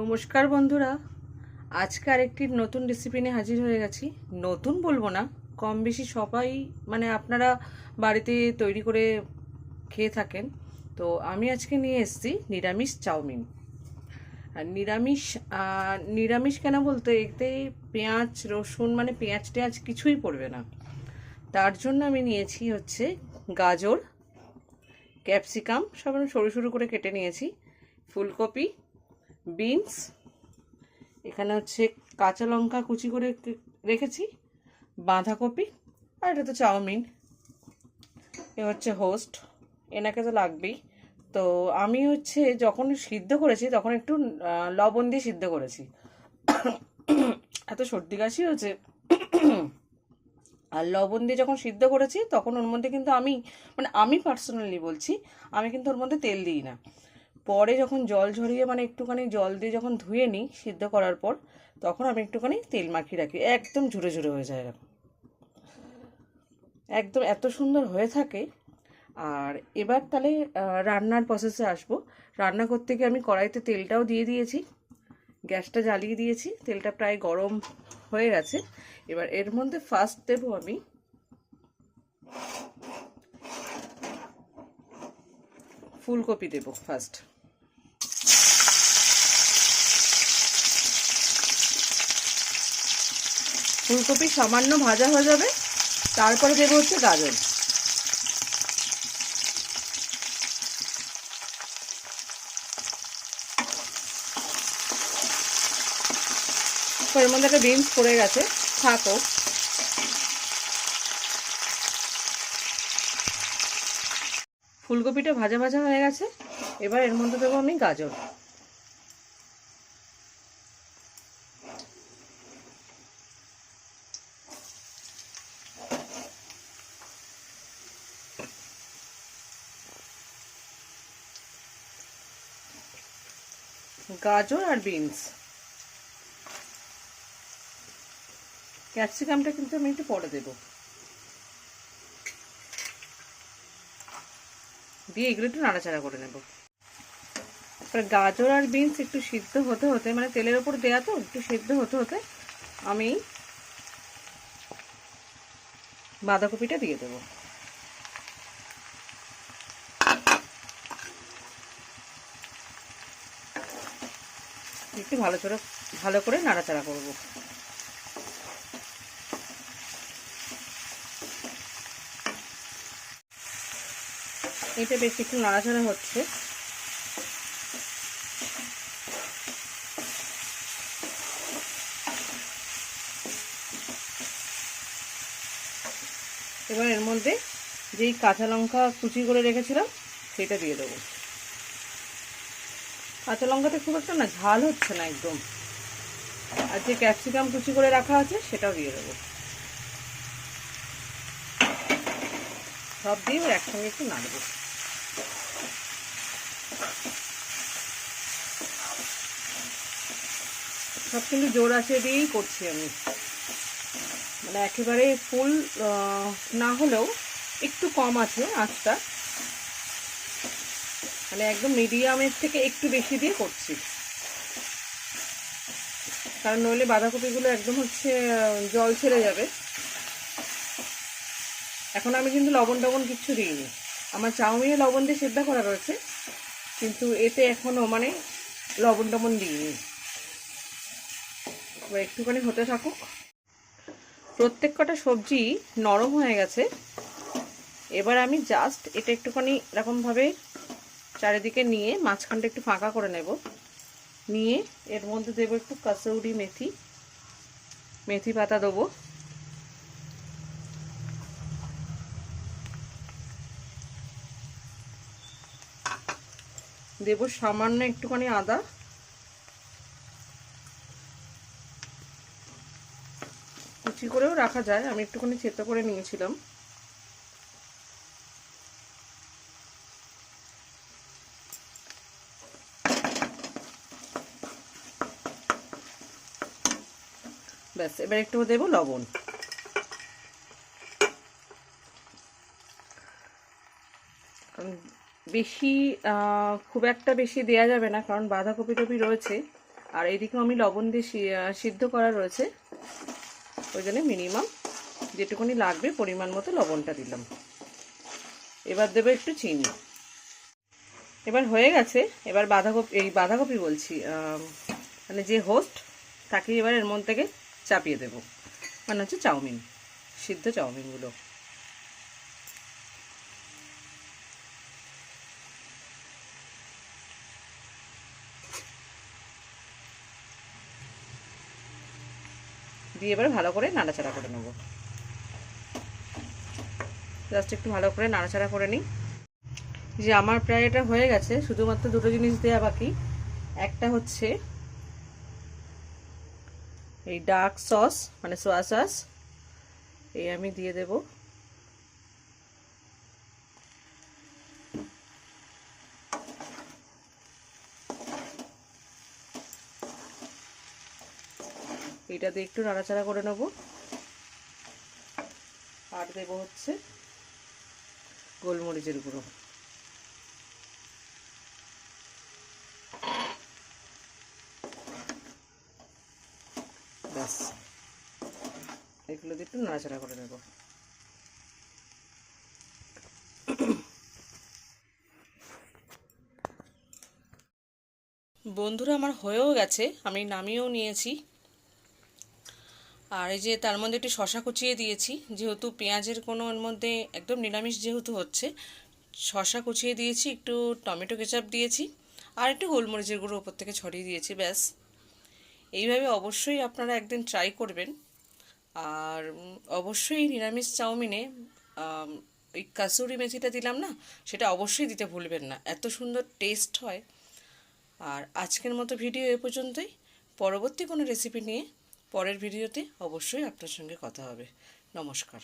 নমস্কার বন্ধুরা। আজকে আরেকটি নতুন রেসিপি নিয়ে হাজির হয়ে গেছি। নতুন বলব না কম বেশি সবাই মানে আপনারা বাড়িতে তৈরি করে খেয়ে থাকেন। তো আমি আজকে নিয়ে এসেছি নিরামিষ চাউমিন। আর নিরামিষ নিরামিষ কেন বলতে এতে পেঁয়াজ, রসুন মানে পেঁয়াজ টেঁয়াজ কিছুই পড়বে না। তার জন্য আমি নিয়েছি হচ্ছে গাজর, ক্যাপসিকাম, সব আমি সরু সরু করে কেটে নিয়েছি। ফুলকপি বিনস, এখানে হচ্ছে কাঁচা লঙ্কা কুচি করে রেখেছি, বাঁধাকপি, আর এটা তো চাউমিন। এ হচ্ছে হোস্ট, এনাকে তো লাগবেই। তো আমি হচ্ছে যখন সিদ্ধ করেছি, তখন একটু লবণ দিয়ে সিদ্ধ করেছি। এত সর্দি কাশি হয়েছে। আর লবণ দিয়ে যখন সিদ্ধ করেছি, তখন ওর মধ্যে কিন্তু আমি মানে আমি পার্সোনালি বলছি, আমি কিন্তু ওর মধ্যে তেল দিই না। পরে যখন জল ঝরিয়ে মানে একটুখানি জল দিয়ে যখন ধুয়ে নিই সিদ্ধ করার পর, তখন আমি একটুখানি তেল মাখিয়ে রাখি। একদম ঝুরে ঝুরে হয়ে যায় এরকম। একদম এত সুন্দর হয়ে থাকে। আর এবার তাহলে রান্নার প্রসেসে আসব। রান্না করতে গিয়ে আমি কড়াইতে তেলটাও দিয়ে দিয়েছি। গ্যাসটা জ্বালিয়ে দিয়েছি। তেলটা প্রায় গরম হয়ে গেছে। এবার এর মধ্যে ফার্স্ট দেবো আমি ফুলকপি দেবো ফার্স্ট ফুলকপি সামান্য ভাজা হয়ে যাবে। তারপরে দেবো হচ্ছে গাজর। এর মধ্যে একটা বিনস পড়ে গেছে, থাকো। ফুলকপিটা ভাজা ভাজা হয়ে গেছে, এবার এর মধ্যে দেবো আমি গাজর। গাজর আর বিনস। ক্যাপসিকামটা কিন্তু আমি একটু পরে দেবো। দিয়ে এগুলো একটু নাড়াচাড়া করে নেব। এবার গাজর আর বিনস একটু সিদ্ধ হতে হতে মানে তেলের ওপর দেওয়া তো, একটু সিদ্ধ হতে হতে, আমি বাঁধাকপিটা দিয়ে দেবো। একটু ভালো করে ভালো করে নাড়াচাড়া করব। এটা বেশ একটু নাড়াচাড়া হচ্ছে। এবার এর মধ্যে যেই কাঁচা লঙ্কা কুচি করে রেখেছিলাম, সেটা দিয়ে দেবো। কাঁচা লঙ্কাতে খুব একটা না, ঝাল হচ্ছে না একদম। আর যে ক্যাপসিকাম কুচি করে রাখা আছে, সেটাও দিয়ে দেবো। সব দিয়ে একসঙ্গে একটু নাড়বো। সব কিন্তু জোর আছে দিয়েই করছি আমি। মানে একেবারে ফুল না হলেও একটু কম আছে আঁচটা। মানে একদম মিডিয়ামের থেকে একটু বেশি দিয়ে করছি। কারণ নইলে বাঁধাকপিগুলো একদম হচ্ছে জল ছেড়ে যাবে। এখন আমি কিন্তু লবণ টবণ কিচ্ছু দিইনি। আমার চাউমিনে লবণ দিয়ে সেদ্ধ করা রয়েছে, কিন্তু এতে এখনও মানে লবণ টবণ দিইনি। একটুখানি হতে থাকুক। প্রত্যেক কটা সবজি নরম হয়ে গেছে। এবার আমি জাস্ট এটা একটুখানি এরকমভাবে চারিদিকে নিয়ে মাঝখানটা একটু ফাঁকা করে নেব। নিয়ে এর মধ্যে দেবো একটু কাসৌরি মেথি মেথি পাতা দেবো। দেব সামান্য একটুখানি আদা। কুচি করেও রাখা যায়, আমি একটুখানি চেতো করে নিয়েছিলাম। ব্যাস, এবার একটু দেবো লবণ। বেশি খুব একটা বেশি দেয়া যাবে না, কারণ বাঁধাকপি টপি রয়েছে। আর এইদিকেও আমি লবণ দিয়ে সিদ্ধ করা রয়েছে। ওই জন্য মিনিমাম যেটুকুনি লাগবে পরিমাণ মতো লবণটা দিলাম। এবার দেবো একটু চিনি। এবার হয়ে গেছে, এবার বাঁধাকপি, এই বাঁধাকপি বলছি মানে যে হোস্ট তাকে এবার এর মধ্যে থেকে চাপিয়ে দেবো। মানে হচ্ছে চাউমিন, সিদ্ধ চাউমিনগুলো। দিয়ে এবার ভালো করে নাড়াচাড়া করে নেব। জাস্ট একটু ভালো করে নাড়াচাড়া করে নিই। যে আমার প্রায় এটা হয়ে গেছে, শুধুমাত্র দুটো জিনিস দেওয়া বাকি। একটা হচ্ছে এই ডার্ক সস মানে সোয়া সস, এই আমি দিয়ে দেব। দিয়ে একটু নাড়াচাড়া করে নেব। আর দেব হচ্ছে গোলমরিচের গুঁড়ো। ব্যাস। এগুলো দিয়ে একটু নাড়াচাড়া করে নেব। বন্ধুরা, আমার হয়েও গেছে, আমি নামিয়েও নিয়েছি। আর এই যে তার মধ্যে একটু শশা কুচিয়ে দিয়েছি, যেহেতু পেঁয়াজের কোনো এর মধ্যে একদম নিরামিষ যেহেতু হচ্ছে, শশা কুচিয়ে দিয়েছি, একটু টমেটো কেচাপ দিয়েছি, আর একটু গোলমরিচের গুঁড়ো ওপর থেকে ছড়িয়ে দিয়েছি, ব্যাস। এইভাবে অবশ্যই আপনারা একদিন ট্রাই করবেন। আর অবশ্যই নিরামিষ চাউমিনে ওই কাসুরি মেথিটা দিলাম না, সেটা অবশ্যই দিতে ভুলবেন না। এত সুন্দর টেস্ট হয়। আর আজকের মতো ভিডিও এ পর্যন্তই। পরবর্তী কোনো রেসিপি নিয়ে পরের ভিডিওতে অবশ্যই আপনার সঙ্গে কথা হবে। নমস্কার।